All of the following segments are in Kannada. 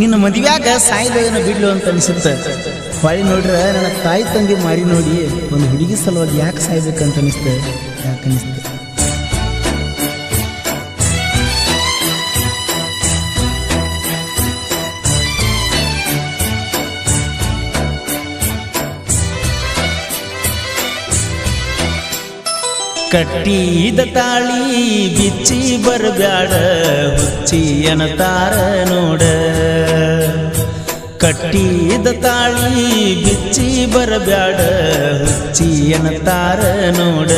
ನಿನ್ನ ಮದುವ್ಯಾಗ ಸಾಯ್ದೇನ ಬಿಡ್ಲು ಅಂತ ಅನಿಸುತ್ತೆ. ಹೊಳಿ ನೋಡ್ರ ನನ್ನ ತಾಯಿ ತಂಗಿ ಮಾರಿ ನೋಡಿ ಒಂದು ಹುಡುಗಿ ಸಲುವಾಗಿ ಯಾಕೆ ಸಾಯ್ಬೇಕಂತ ಅನಿಸ್ತೆ ಯಾಕೆ ಅನಿಸ್ತೆ ಕಟ್ಟಿದ ತಾಳಿ ಬಿಚ್ಚಿ ಬರಬ್ಯಾಡ ಹುಚ್ಚಿ ತಾರ ನೋಡ. ಕಟ್ಟಿದ ತಾಳಿ ಬಿಚ್ಚಿ ಬರಬ್ಯಾಡ, ಹುಚ್ಚಿ ತಾರ ನೋಡ.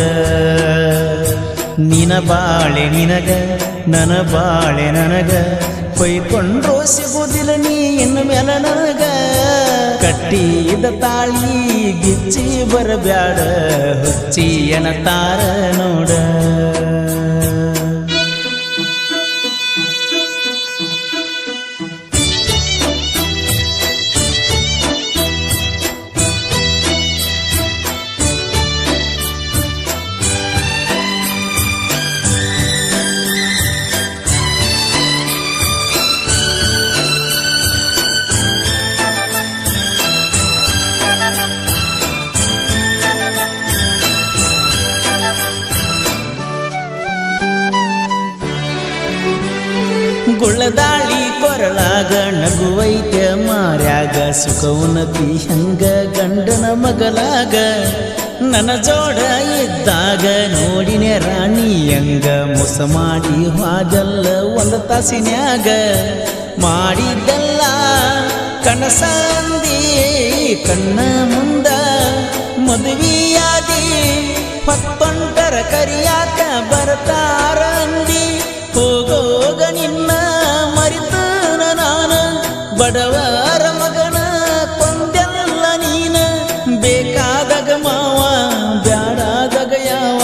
ನಿನ ಬಾಳೆ ನಿನಗ, ನನ ಬಾಳೆ ನನಗ ಕೊಯ್ಕೊಂಡ್ರೋ ಸಿಗುದಿಲ್ಲ ನೀ ಇನ್ನು ಮೇಲೆ ನನಗ. ಕಟ್ಟಿದ ತಾಳಿ ಗಿಚ್ಚಿ ಬರಬ್ಯಾಡ, ಹುಚ್ಚಿ ತಾರ ನೋಡ. ಗುಳ್ಳದಾಳಿ ಕೊರಳಾಗ ನಗುವೈತೆ ಮಾರ್ಯಾಗ ಸುಖವುನತಿ ಹಂಗ ಗಂಡನ ಮಗಲಾಗ. ನನ್ನ ಜೋಡ ಇದ್ದಾಗ ನೋಡಿನೆ ರಾಣಿಯಂಗ ಮೋಸ ಮಾಡಿ ಹಾದಲ್ಲ ಒಂದು ತಾಸಿನ್ಯಾಗ. ಮಾಡಿದ್ದಲ್ಲ ಕನಸಂದಿ, ಕಣ್ಣ ಮುಂದ ಮದುವೆಯಾದಿ ಹೊತ್ತೊಂಟರ ಕರಿಯಾಕ ಬರ್ತಾರ ಬಡವರ ಮಗನ ಕೊಂದೆಲ್ಲ ನೀನ. ಬೇಕಾದಾಗ ಮಾವ, ಬ್ಯಾಡಾದಾಗ ಯಾವ.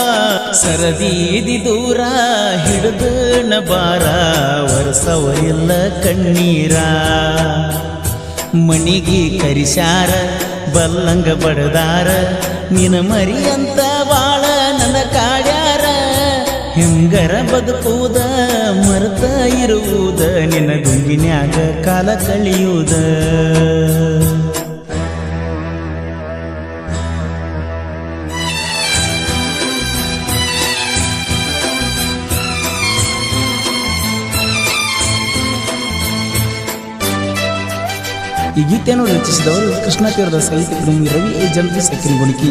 ಸರದೀದಿ ದೂರ ಹಿಡಿದು ಬಾರ. ವರ್ಷವರಿಲ್ಲ ಕಣ್ಣೀರ. ಮಣಿಗೆ ಕರಿಸಾರ ಬಲ್ಲಂಗ ಬಡದಾರ. ನಿನ ಮರಿ ಹೆಂಗರ ಬದುಕುವುದ ಮರೆತ ಇರುವುದ ನಿನ್ನ ಗುಂಗಿನ್ಯಾಗ ಕಾಲ ಕಳಿಯುವುದ. ಈ ಗೀತೆಯನ್ನು ರಚಿಸಿದವರು ಕೃಷ್ಣ ತೀರದ ಸಾಹಿತ್ಯ ಪ್ರೇಮಿ ರವಿ ಎ. ಜಂಪಿ ಸಕಿನ್ ಗುಣಿಕಿ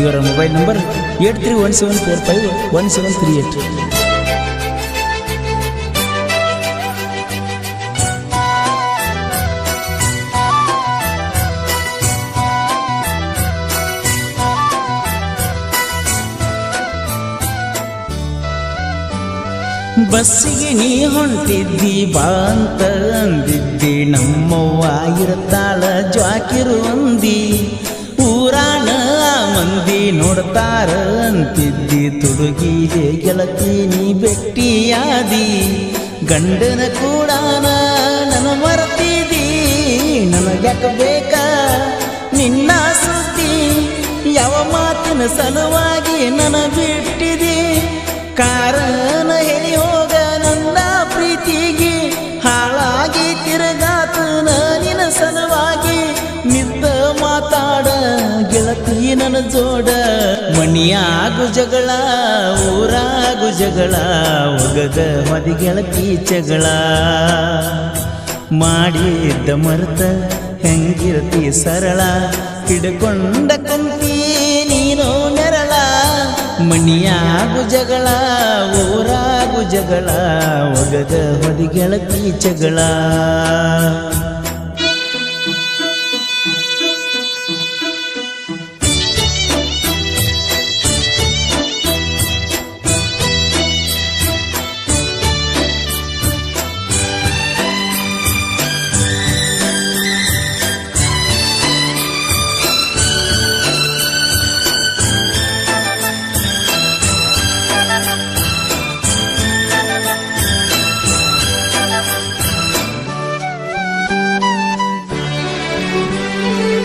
ಇವರ mobile number eight three one seven four five one seven three eight. ಬಸ್ಸಿಗೆ ನೀ ಹೊಂಟಿದ್ದಿ ಬಾ ಅಂತ ಅಂದಿದ್ದಿ. ನಮ್ಮವ್ವ ಇರ್ತಾಳ ಜ್ವಾಕಿರು ಅಂದಿ. ಊರಾಣ ಮಂದಿ ನೋಡ್ತಾರ ಅಂತಿದ್ದಿ. ತುಡುಗಿದೆ ಗೆಳತಿ ನೀ ಬೆಟ್ಟಿಯಾದಿ ಗಂಡನ ಕೂಡ ನನ್ನ ಮರ್ತಿದಿ ನನಗ್ಯಾಕ ಬೇಕ ನಿನ್ನ ಸುದ್ದಿ? ಯಾವ ಮಾತಿನ ಸಲುವಾಗಿ ನನ ಬಿಟ್ಟಿದೆ? ಕಾರಣ ಜೋಡ. ಮಣಿಯಾಗು ಜಗಳ, ಊರಾಗು ಜಗಳ, ಒಗದ ಮದಿಗೆಳತಿ ಜಗಳ ಮಾಡಿದ್ದ ಮರ್ತ ಹೆಂಗಿರತಿ ಸರಳ, ಹಿಡ್ಕೊಂಡ ಕಂತಿ ನೀನು ನೆರಳ. ಮಣಿಯಾಗು ಜಗಳ, ಊರಾಗು ಜಗಳ, ಒಗದ ಹೊದಿ ಗೆಳತಿ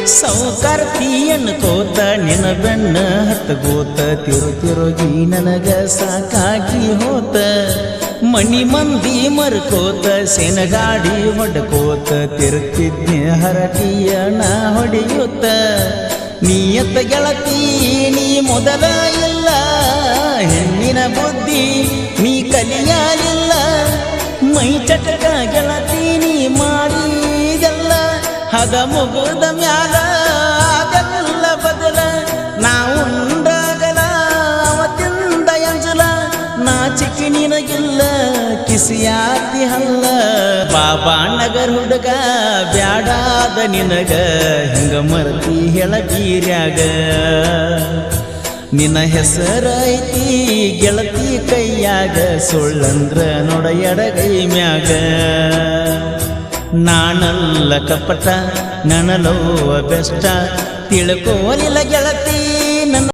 ಜಗಳ ಕೋತ ಅನ್ಕೋತ ನಿನ ಬೆನ್ನ ಹತ್ತಗೋತ ತಿರು ತಿರುಗಿ ನನಗ ಸಾಕಾಗಿ ಹೋತ. ಮಣಿ ಮಂದಿ ಮರ್ಕೋತ, ಸೆನಗಾಡಿ ಹೊಡ್ಕೋತ ತಿರುತ್ತಿದ್ದೆ ಹರಟಿಯ ನಾ ಹೊಡೆಯುತ್ತ. ನೀಯತ್ತ ಗೆಳತಿ, ನೀ ಮೊದಲ ಇಲ್ಲ ಹೆಣ್ಣಿನ ಬುದ್ಧಿ, ನೀ ಕಲಿಯಲಿಲ್ಲ ಮೈ ಚಟಕ ಗೆಳತಿ ಹದ ಮುಗುದ ಮ್ಯಾಲ ಆಗಲ್ಲ ಬದಲ. ನಾವು ಉಂಡಾಗಲ ಅವತ್ತಿಂದ ಎಂಜಲ. ನಾಚಿಕೆ ನಿನಗಿಲ್ಲ, ಕಿಸಿಯಾತಿ ಹಲ್ಲ. ಬಾಬಾ ನಗರ್ ಹುಡುಗ, ಬ್ಯಾಡಾದ ನಿನಗ. ಹಿಂಗ ಮರತಿ ಹೇಳಗೀರ್ಯಾಗ ನಿನ್ನ ಹೆಸರ ಐತಿ, ಗೆಳತಿ ಕೈಯಾಗ. ಸುಳ್ಳಂದ್ರ ನೋಡ ಎಡಗೈ ಮ್ಯಾಗ. ನಾನಲ್ಲ ಕಪಟ ನನಲೋವ ಬೆಷ್ಟ. ತಿಳ್ಕೋಲಿಲ್ಲ ಗೆಳತಿ